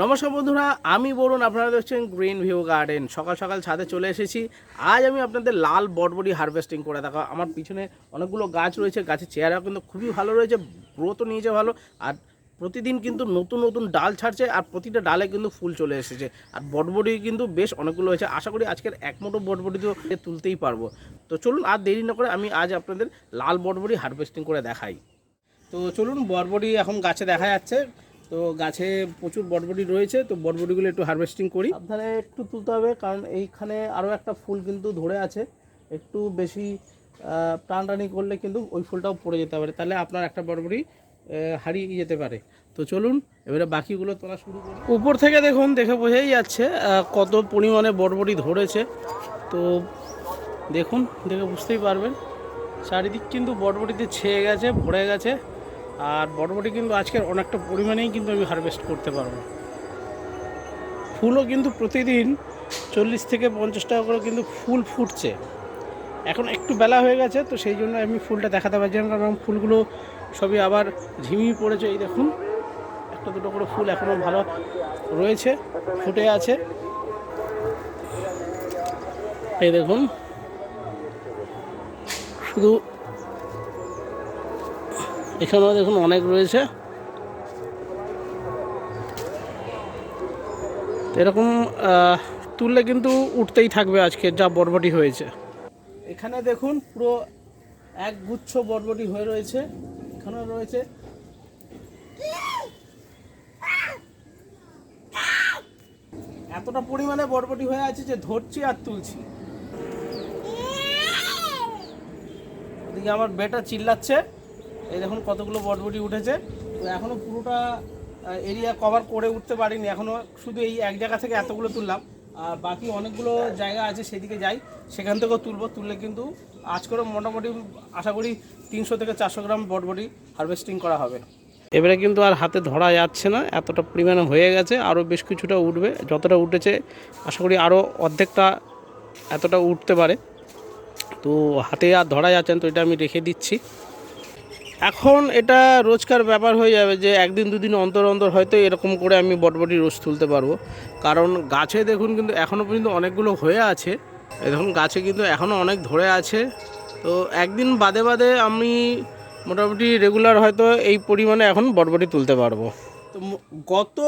নমস্কার বন্ধুরা, আমি বলুন আপনারা দেখছেন গ্রিন ভিউ গার্ডেন সকাল সকাল ছাদে চলে এসেছি। আজ আমি আপনাদের লাল বটবডি হারভেস্টিং করে দেখা আমার পিছনে অনেকগুলো গাছ রয়েছে, গাছের চেহারা কিন্তু খুবই ভালো রয়েছে গ্রোথও নিয়েছে ভালো। আর প্রতিদিন কিন্তু নতুন নতুন ডাল ছাড়ছে আর প্রতিটা ডালে কিন্তু ফুল চলে এসেছে। আর বটবডি কিন্তু বেশ অনেকগুলো হয়েছে। আশা করি আজকের এক মুঠো বটবডি তো তুলতেই পারব। তো চলুন, আর দেরি না করে আমি আজ আপনাদের লাল বটবডি হারভেস্টিং করে দেখাই। তো চলুন বরবটি এখন গাছে দেখা যাচ্ছে। তো গাছে প্রচুর বরবটি রয়েছে তো বরবটিগুলো একটু হারভেস্টিং করি। সাবধানে একটু তুলতে হবে কারণ এইখানে আরও একটা ফুল কিন্তু ধরে আছে। একটু বেশি টানটানি করলে কিন্তু ওই ফুলটাও পড়ে যেতে পারে। তাহলে আপনার একটা বরবটি আহ, হারিয়ে যেতে পারে। তো চলুন এবারে বাকিগুলো তোলা শুরু করি। উপর থেকে দেখুন দেখে বোঝাই যাচ্ছে কত পরিমাণে বরবটি ধরেছে। তো দেখুন দেখে বুঝতেই পারবেন। চারিদিক কিন্তু বটবটিতে ছেয়ে গেছে ভরে গেছে। আর বটবটি কিন্তু আজকের অনেকটা পরিমাণেই কিন্তু আমি হারভেস্ট করতে পারব। ফুলও কিন্তু প্রতিদিন চল্লিশ থেকে পঞ্চাশ টাকা করে কিন্তু ফুল ফুটছে। এখন একটু বেলা হয়ে গেছে, তো সেই জন্য আমি ফুলটা দেখাতে পারছি না, কারণ ফুলগুলো সবই আবার ঝিমিয়ে পড়েছে, এই দেখুন। একটা দুটো করে ফুল এখনও ভালো রয়েছে, ফুটে আছে। এই দেখুন। শুধু এখানেও দেখুন অনেক রয়েছে। এরকম তুললে কিন্তু উঠতেই থাকবে আজকে, যা বরবটি হয়েছে। এখানে দেখুন পুরো এক গুচ্ছ বরবটি হয়ে রয়েছে। এখানেও রয়েছে। এতটা পরিমাণে বরবটি হয়ে আছে যে ধরছি আর তুলছি। আমার বেটা চিল্লাচ্ছে। এই দেখুন কতগুলো বটবটি উঠেছে। তো এখনও পুরোটা এরিয়া কভার করে উঠতে পারিনি। এখনও শুধু এই এক জায়গা থেকে এতগুলো তুললাম। আর বাকি অনেকগুলো জায়গা আছে, সেদিকে যাই। সেখান থেকেও তুলবো। তুললে কিন্তু আজ করে মোটামুটি আশা করি তিনশো থেকে চারশো গ্রাম বটবটি হারভেস্টিং করা হবে। এবারে কিন্তু আর হাতে ধরা যাচ্ছে না। এতটা পরিমাণে হয়ে গেছে। আরও বেশ কিছুটা উঠবে। যতটা উঠেছে, আশা করি আরও অর্ধেকটা এতটা উঠতে পারে। তো হাতে আর ধরা যাচ্ছে না, তো এটা আমি রেখে দিচ্ছি। এখন এটা রোজকার ব্যাপার হয়ে যাবে যে একদিন দুদিন অন্তর অন্তর হয়তো এরকম করে আমি বটবটি রোজ তুলতে পারব। কারণ গাছে দেখুন কিন্তু এখনও পর্যন্ত অনেকগুলো হয়ে আছে। দেখুন, গাছে কিন্তু এখনও অনেক ধরে আছে। তো একদিন বাদে বাদে আমি মোটামুটি রেগুলার হয়তো এই পরিমাণে এখন বটবটি তুলতে পারব। তো গত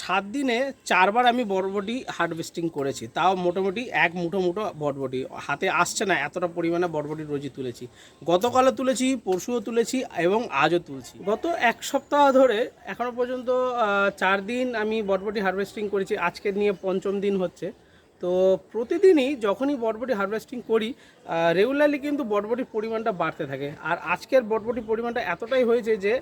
সাত দিনে চারবার আমি বরবটি হারভেস্টিং করেছি। তাও মোটামুটি এক মুঠো মুঠো বটবটি। হাতে আসছে না, এতটা পরিমাণে বরবটি রোজই তুলেছি। গতকালও তুলেছি, পরশুও তুলেছি এবং আজও তুলছি। গত এক সপ্তাহ ধরে এখনও পর্যন্ত চার দিন আমি বটবটি হারভেস্টিং করেছি। আজকে নিয়ে পঞ্চম দিন হচ্ছে। তো প্রতিদিনই যখনই বটবটি হারভেস্টিং করি রেগুলারলি কিন্তু বটবটির পরিমাণটা বাড়তে থাকে। আর আজকের বটবটির পরিমাণটা এতটাই হয়েছে যে,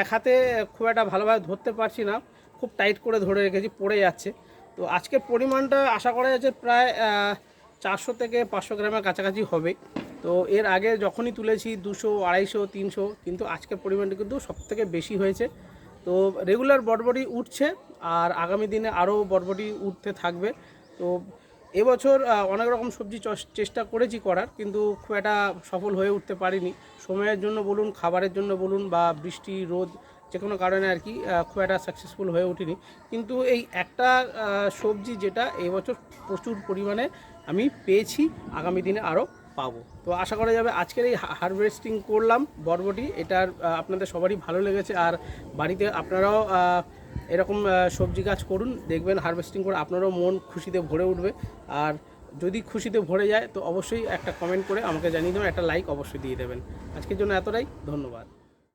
এক হাতে খুব একটা ভালোভাবে ধরতে পারছি না, খুব টাইট করে ধরে রেখেছি, পড়ে যাচ্ছে। তো আজকের পরিমাণটা আশা করা যাচ্ছে প্রায় চারশো থেকে পাঁচশো গ্রামের কাছাকাছি হবে। তো এর আগে যখনই তুলেছি দুশো, আড়াইশো, তিনশো, কিন্তু আজকের পরিমাণটা কিন্তু সবথেকে বেশি হয়েছে। তো রেগুলার বটবটি উঠছে, আর আগামী দিনে আরও বটবটি উঠতে থাকবে। তো এবছর অনেক রকম সবজি চেষ্টা করেছি করার, কিন্তু খুব একটা সফল হয়ে উঠতে পারিনি। সময়ের জন্য বলুন, খাবারের জন্য বলুন, বা বৃষ্টি, রোদ, যে কোনো কারণে আর কি খুব একটা সাকসেসফুল হয়ে ওঠেনি কিন্তু এই একটা সবজি যেটা এবছর প্রচুর পরিমাণে আমি পেয়েছি, আগামী দিনে আরও পাবো। তো আশা করা যাবে আজকের এই হারভেস্টিং করলাম বরবটি, এটার আপনাদের সবারই ভালো লেগেছে। আর বাড়িতে আপনারাও এরকম সবজি গাছ করুন, দেখবেন হারভেস্টিং করে আপনারও মন খুশিতে ভরে উঠবে। আর যদি খুশিতে ভরে যায়, তো অবশ্যই একটা কমেন্ট করে আমাকে জানিয়ে দেবেন, একটা লাইক অবশ্যই দিয়ে দেবেন। আজকের জন্য এতটাই, ধন্যবাদ।